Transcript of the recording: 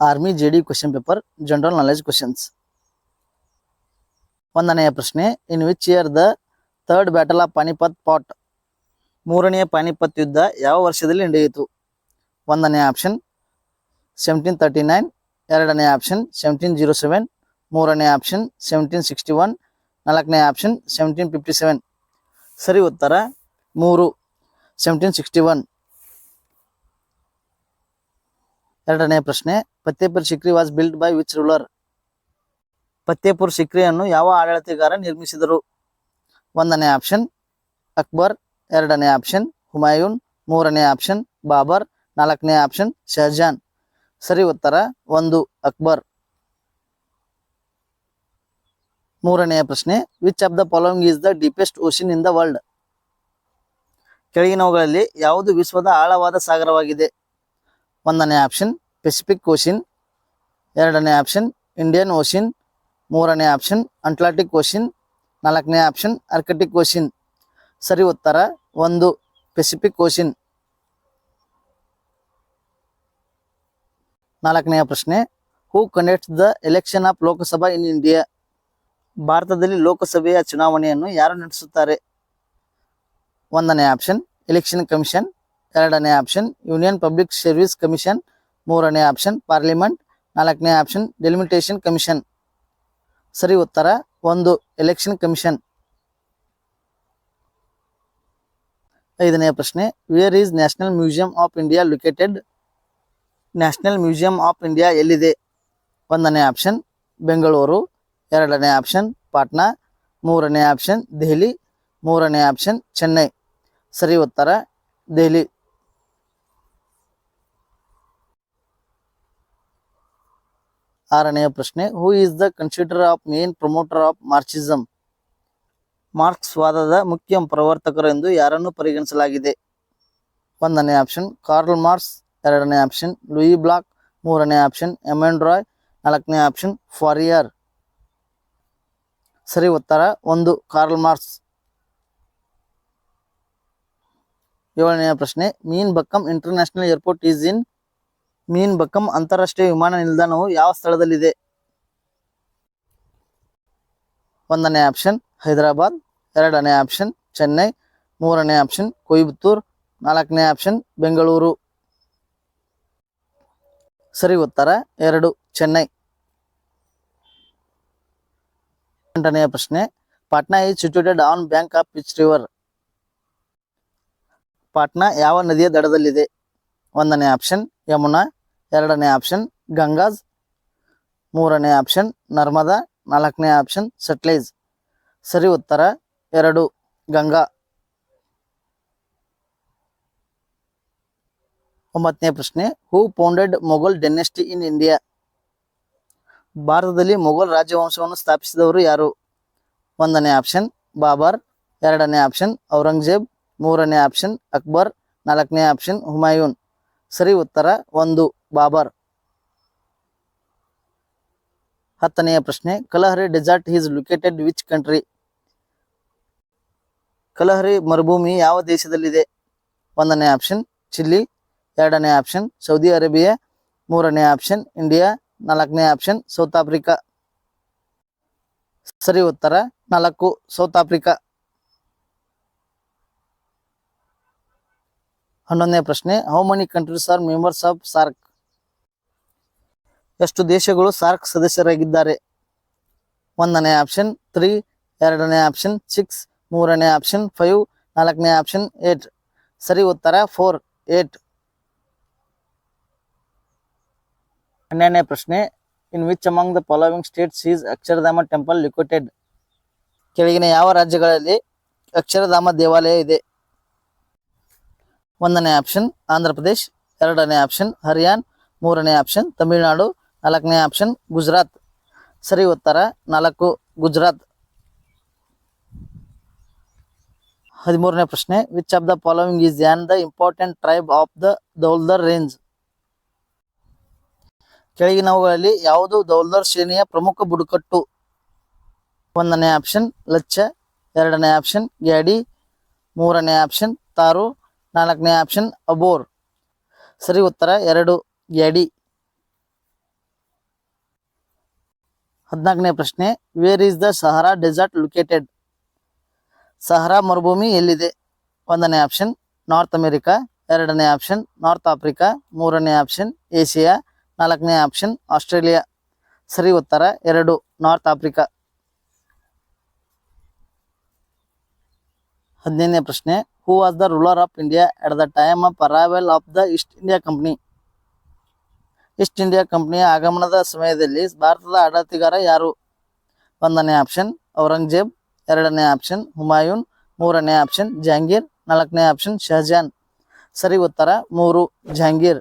Army J D question paper general knowledge questions ಒಂದನೆಯ ಪ್ರಶ್ನೆ in which year the third battle of Panipat pot ಮೂರನೆಯ ಪಾನಿಪತ್ ಯುದ್ಧ ಯಾವ ವರ್ಷದಲ್ಲಿ ನಡೆಯಿತು? ಒಂದನೇ ಆಪ್ಷನ್ ಸೆವೆಂಟೀನ್ ತರ್ಟಿ ನೈನ್ ಎರಡನೇ ಆಪ್ಷನ್ ಸೆವೆಂಟೀನ್ ಜೀರೋ ಸೆವೆನ್ ಮೂರನೇ ಆಪ್ಷನ್ ಸೆವೆಂಟೀನ್ ಸಿಕ್ಸ್ಟಿ ಒನ್ ನಾಲ್ಕನೇ ಆಪ್ಷನ್ ಸೆವೆಂಟೀನ್ ಫಿಫ್ಟಿ ಸೆವೆನ್ ಸರಿ, ಉತ್ತರ ಮೂರು ಸೆವೆಂಟೀನ್ ಸಿಕ್ಸ್ಟಿ ಒನ್ ಎರಡನೇ ಪ್ರಶ್ನೆ Fatehpur Sikri was build by which ruler Fatehpur ಸಿಕ್ರಿಯನ್ನು ಯಾವ ಆಡಳಿತಗಾರ ನಿರ್ಮಿಸಿದರು? ಒಂದನೇ ಆಪ್ಷನ್ ಅಕ್ಬರ್. ಎರಡನೇ ಆಪ್ಷನ್ ಹುಮಾಯೂನ್. ಮೂರನೇ ಆಪ್ಷನ್ ಬಾಬರ್. ನಾಲ್ಕನೇ ಆಪ್ಷನ್ ಶಹಜಾನ್. ಸರಿ ಉತ್ತರ, ಒಂದು, ಅಕ್ಬರ್. ಮೂರನೆಯ ಪ್ರಶ್ನೆ which of the following is the deepest ocean in the world ಕೆಳಗಿನವುಗಳಲ್ಲಿ ಯಾವುದು ವಿಶ್ವದ ಆಳವಾದ ಸಾಗರವಾಗಿದೆ? ಒಂದನೇ ಆಪ್ಷನ್ ಪೆಸಿಫಿಕ್ ಓಷಿನ್ ಎರಡನೇ ಆಪ್ಷನ್ ಇಂಡಿಯನ್ ಓಷನ್ ಮೂರನೇ ಆಪ್ಷನ್ ಅಟ್ಲಾಂಟಿಕ್ ಓಷನ್ ನಾಲ್ಕನೇ ಆಪ್ಷನ್ ಆರ್ಕಟಿಕ್ ಓಷನ್ ಸರಿ ಉತ್ತರ, ಒಂದು ಪೆಸಿಫಿಕ್ ಓಷಿನ್ ನಾಲ್ಕನೆಯ ಪ್ರಶ್ನೆ who conducts the election of Lok Sabha in India ಭಾರತದಲ್ಲಿ ಲೋಕಸಭೆಯ ಚುನಾವಣೆಯನ್ನು ಯಾರು ನಡೆಸುತ್ತಾರೆ? ಒಂದನೇ ಆಪ್ಷನ್ ಎಲೆಕ್ಷನ್ ಕಮಿಷನ್ ಎರಡನೇ option, union public service commission. ಮೂರನೇ ಆಪ್ಷನ್, ಪಾರ್ಲಿಮೆಂಟ್. ನಾಲ್ಕನೇ ಆಪ್ಷನ್, ಡೆಲಿಮಿಟೇಷನ್ ಕಮಿಷನ್. ಸರಿ, ಉತ್ತರ ಒಂದು, ಎಲೆಕ್ಷನ್ ಕಮಿಷನ್. ಐದನೇ ಪ್ರಶ್ನೆ where is national museum of India located national museum of India ಎಲ್ಲಿದೆ? ಒಂದನೇ ಆಪ್ಷನ್, ಬೆಂಗಳೂರು. ಎರಡನೇ ಆಪ್ಷನ್, ಪಾಟ್ನಾ. ಮೂರನೇ ಆಪ್ಷನ್, ದೆಹಲಿ. ಮೂರನೇ ಆಪ್ಷನ್, ಚೆನ್ನೈ. ಸರಿ, ಉತ್ತರ ದೆಹಲಿ. ಆರನೆಯ ಪ್ರಶ್ನೆ who is the consider of main promoter of Marxism Marx ವಾದದ ಮುಖ್ಯ ಪ್ರವರ್ತಕರು ಎಂದು ಯಾರನ್ನು ಪರಿಗಣಿಸಲಾಗಿದೆ? ಒಂದನೇ ಆಪ್ಷನ್, ಕಾರ್ಲ್ ಮಾರ್ಕ್ಸ್. ಎರಡನೇ ಆಪ್ಷನ್, ಲೂಯಿ ಬ್ಲಾಕ್. ಮೂರನೇ ಆಪ್ಷನ್, ಎಮೆನ್ ರಾಯ್. ನಾಲ್ಕನೇ ಆಪ್ಷನ್, ಫಾರಿಯರ್. ಸರಿ, ಉತ್ತರ ಒಂದು, ಕಾರ್ಲ್ ಮಾರ್ಕ್ಸ್. ಏಳನೆಯ ಪ್ರಶ್ನೆ, Meenambakkam international airport is in Meenambakkam ಅಂತಾರಾಷ್ಟ್ರೀಯ ವಿಮಾನ ನಿಲ್ದಾಣವು ಯಾವ ಸ್ಥಳದಲ್ಲಿದೆ? ಒಂದನೇ ಆಪ್ಷನ್, ಹೈದರಾಬಾದ್. ಎರಡನೇ ಆಪ್ಷನ್, ಚೆನ್ನೈ. ಮೂರನೇ ಆಪ್ಷನ್ ಕೊಯಂಬತ್ತೂರ್ ನಾಲ್ಕನೇ ಆಪ್ಷನ್, ಬೆಂಗಳೂರು. ಸರಿ ಉತ್ತರ, ಎರಡು, ಚೆನ್ನೈ. ಎಂಟನೆಯ ಪ್ರಶ್ನೆ, Patna is situated on bank of which river Patna ಯಾವ ನದಿಯ ದಡದಲ್ಲಿದೆ? ಒಂದನೇ ಆಪ್ಷನ್, ಯಮುನಾ. ಎರಡನೇ ಆಪ್ಷನ್ ಗಂಗಾಜ್. ಮೂರನೇ ಆಪ್ಷನ್ ನರ್ಮದಾ. ನಾಲ್ಕನೇ ಆಪ್ಷನ್ ಸಟ್ಲೇಜ್. ಸರಿ ಉತ್ತರ, ಎರಡು, ಗಂಗಾ. ಒಂಬತ್ತನೇ ಪ್ರಶ್ನೆ ಹೂ ಪೌಂಡೆಡ್ ಮೊಘಲ್ ಡೆನೆಸ್ಟಿ ಇನ್ ಇಂಡಿಯಾ ಭಾರತದಲ್ಲಿ ಮೊಘಲ್ ರಾಜವಂಶವನ್ನು ಸ್ಥಾಪಿಸಿದವರು ಯಾರು? ಒಂದನೇ ಆಪ್ಷನ್ ಬಾಬರ್. ಎರಡನೇ ಆಪ್ಷನ್ ಔರಂಗಜೇಬ್. ಮೂರನೇ ಆಪ್ಷನ್ ಅಕ್ಬರ್. ನಾಲ್ಕನೇ ಆಪ್ಷನ್ ಹುಮಾಯೂನ್. ಸರಿ ಉತ್ತರ, ಒಂದು. ಬಾಬರ್. ಹತ್ತನೆಯ ಪ್ರಶ್ನೆ, Kalahari desert is located which country Kalahari ಮರುಭೂಮಿ ಯಾವ ದೇಶದಲ್ಲಿದೆ? ಒಂದನೇ ಆಪ್ಷನ್ ಚಿಲ್ಲಿ. ಎರಡನೇ ಆಪ್ಷನ್ ಸೌದಿ ಅರೇಬಿಯಾ. ಮೂರನೇ ಆಪ್ಷನ್ ಇಂಡಿಯಾ. ನಾಲ್ಕನೇ ಆಪ್ಷನ್ ಸೌತ್ ಆಫ್ರಿಕಾ. ಸರಿ ಉತ್ತರ, ನಾಲ್ಕು, ಸೌತ್ ಆಫ್ರಿಕಾ. ಹನ್ನೊಂದನೇ ಪ್ರಶ್ನೆ how many countries are members of SAARC ಎಷ್ಟು ದೇಶಗಳು ಸಾರ್ಕ್ ಸದಸ್ಯರಾಗಿದ್ದಾರೆ? ಒಂದನೇ ಆಪ್ಷನ್ ತ್ರೀ, ಎರಡನೇ ಆಪ್ಷನ್ ಸಿಕ್ಸ್, ಮೂರನೇ ಆಪ್ಷನ್ ಫೈವ್, ನಾಲ್ಕನೇ ಆಪ್ಷನ್ ಏಟ್. ಸರಿ, ಉತ್ತರ ಫೋರ್, ಏಟ್. ಹನ್ನೆರಡನೇ ಪ್ರಶ್ನೆ. In which among the following states is Akshardham temple located? ಕೆಳಗಿನ ಯಾವ ರಾಜ್ಯಗಳಲ್ಲಿ ಅಕ್ಷರಧಾಮ ದೇವಾಲಯ ಇದೆ? ಒಂದನೇ ಆಪ್ಷನ್ ಆಂಧ್ರ ಪ್ರದೇಶ್, ಎರಡನೇ ಆಪ್ಷನ್ ಹರಿಯಾಣ, ಮೂರನೇ ಆಪ್ಷನ್ ತಮಿಳುನಾಡು ನಾಲ್ಕನೇ ಆಪ್ಷನ್ ಗುಜರಾತ್. ಸರಿ ಉತ್ತರ ನಾಲ್ಕು, ಗುಜರಾತ್. ಹದಿಮೂರನೇ ಪ್ರಶ್ನೆ which of the following is on the important tribe of the Dhauladhar range ಕೆಳಗಿನವುಗಳಲ್ಲಿ ಯಾವುದು ದೌಲ್ದರ್ ಶ್ರೇಣಿಯ ಪ್ರಮುಖ ಬುಡಕಟ್ಟು? ಒಂದನೇ ಆಪ್ಷನ್ ಲಚ್ಚ. ಎರಡನೇ ಆಪ್ಷನ್ ಗ್ಯಾಡಿ ಮೂರನೇ ಆಪ್ಷನ್ ತಾರು. ನಾಲ್ಕನೇ ಆಪ್ಷನ್ ಅಬೋರ್. ಸರಿ ಉತ್ತರ ಎರಡು ಗ್ಯಾಡಿ ಹದಿನಾಲ್ಕನೇ ಪ್ರಶ್ನೆ where is the Sahara desert located Sahara ಮರುಭೂಮಿ ಎಲ್ಲಿದೆ? ಒಂದನೇ ಆಪ್ಷನ್ ನಾರ್ತ್ ಅಮೆರಿಕಾ ಎರಡನೇ ಆಪ್ಷನ್ ನಾರ್ತ್ ಆಫ್ರಿಕಾ ಮೂರನೇ ಆಪ್ಷನ್ ಏಷ್ಯಾ ನಾಲ್ಕನೇ ಆಪ್ಷನ್ ಆಸ್ಟ್ರೇಲಿಯಾ ಸರಿ ಉತ್ತರ ಎರಡು ನಾರ್ತ್ ಆಫ್ರಿಕಾ ಹದಿನೈದನೇ ಪ್ರಶ್ನೆ who was the ruler of India at the time of arrival of the East India company East India ಕಂಪ್ನಿಯ ಆಗಮನದ ಸಮಯದಲ್ಲಿ ಭಾರತದ ಆಡಳಿತಗಾರ ಯಾರು? ಒಂದನೇ ಆಪ್ಷನ್ ಔರಂಗಜೇಬ್, ಎರಡನೇ ಆಪ್ಷನ್ ಹುಮಾಯೂನ್, ಮೂರನೇ ಆಪ್ಷನ್ ಜಹಾಂಗೀರ್, ನಾಲ್ಕನೇ ಆಪ್ಷನ್ ಶಹಜಾನ್. ಸರಿ ಉತ್ತರ ಮೂರು, ಜಹಾಂಗೀರ್.